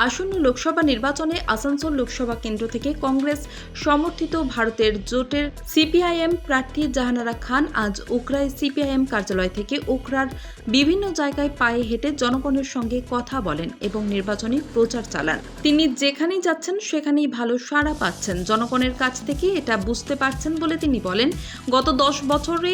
আসন্ন লোকসভা নির্বাচনে আসানসোল লোকসভা কেন্দ্র থেকে কংগ্রেস সমর্থিত ভারতের জোটের সিপিআইএম প্রার্থী জাহানারা খান আজ উকরায় সিপিআইএম কার্যালয় থেকে উকরার বিভিন্ন জায়গায় পায়ে হেঁটে জনগণের সঙ্গে কথা বলেন এবং নির্বাচনী প্রচার চালান। তিনি যেখানেই যাচ্ছেন, সেখানেই ভালো সাড়া পাচ্ছেন। জনগণের কাছ থেকে এটা বুঝতে পারছেন বলে তিনি বলেন, গত দশ বছরে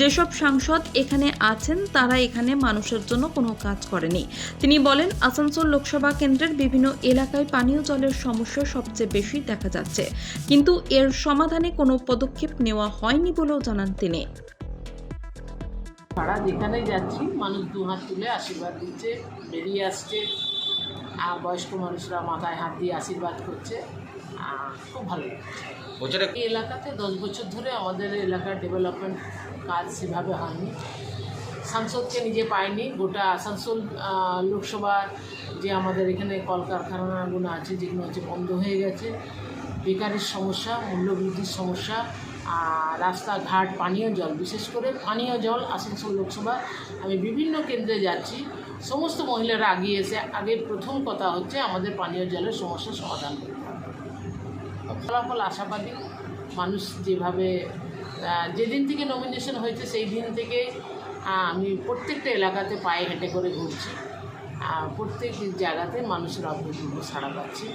যেসব সাংসদ এখানে আছেন, তারা এখানে মানুষের জন্য কোনো কাজ করেনি। তিনি বলেন, আসানসোল লোকসভা কেন্দ্রের বিভিন্ন এলাকায় পানীয় জলের সমস্যা সবচেয়ে বেশি দেখা যাচ্ছে। কিন্তু এর সমাধানে কোনো পদক্ষেপ নেওয়া হয়নি বলেও জানান তিনি। পাড়া যেখানে যাচ্ছি মানুষ দু হাত তুলে আশীর্বাদ দিচ্ছে বেরিয়ে আসছে। আর বয়স্ক মানুষরা মাথায় হাত দিয়ে আশীর্বাদ করছে। খুব ভালো লাগছে। এই এলাকাতে দশ বছর ধরে আমাদের এলাকার ডেভেলপমেন্ট কাজ সেভাবে হয়নি। সাংসদকে নিজে পায়নি গোটা আসানসোল আহ, লোকসভার যে আমাদের এখানে কলকারখানাগুলো আছে, যেগুলো হচ্ছে বন্ধ হয়ে গেছে। বেকারের সমস্যা, মূল্যবৃদ্ধির সমস্যা, আর রাস্তাঘাট, পানীয় জল, বিশেষ করে পানীয় জল আসানসোল লোকসভা। আমি বিভিন্ন কেন্দ্রে যাচ্ছি, সমস্ত মহিলারা আগিয়ে এসে, আগে প্রথম কথা হচ্ছে আমাদের পানীয় জলের সমস্যা সমাধান করতে হবে। ফলাফল আশাবাদী মানুষ যেভাবে যেদিন থেকে নমিনেশন হয়েছে, সেই দিন থেকে আমি প্রত্যেকটা এলাকাতে পায়ে হেঁটে করে ঘুরছি। প্রত্যেক জায়গাতে মানুষের অভূতপূর্ব সাড়া পাচ্ছি।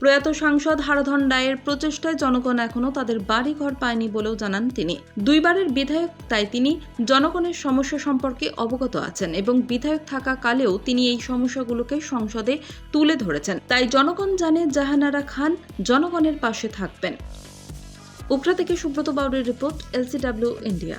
প্রয়াত সাংসদ হারাধন রায়ের প্রচেষ্টায় জনগণ এখনও তাদের বাড়ি ঘর পায়নি বলেও জানান তিনি। দুইবারের বিধায়ক, তাই তিনি জনগণের সমস্যা সম্পর্কে অবগত আছেন এবং বিধায়ক থাকা কালেও তিনি এই সমস্যাগুলোকে সংসদে তুলে ধরেছেন। তাই জনগণ জানে জাহানারা খান, জনগণের পাশে থাকবেন। উকরা থেকে সুব্রত বাউরের রিপোর্ট, এলসিডাব্লিউ, ইন্ডিয়া।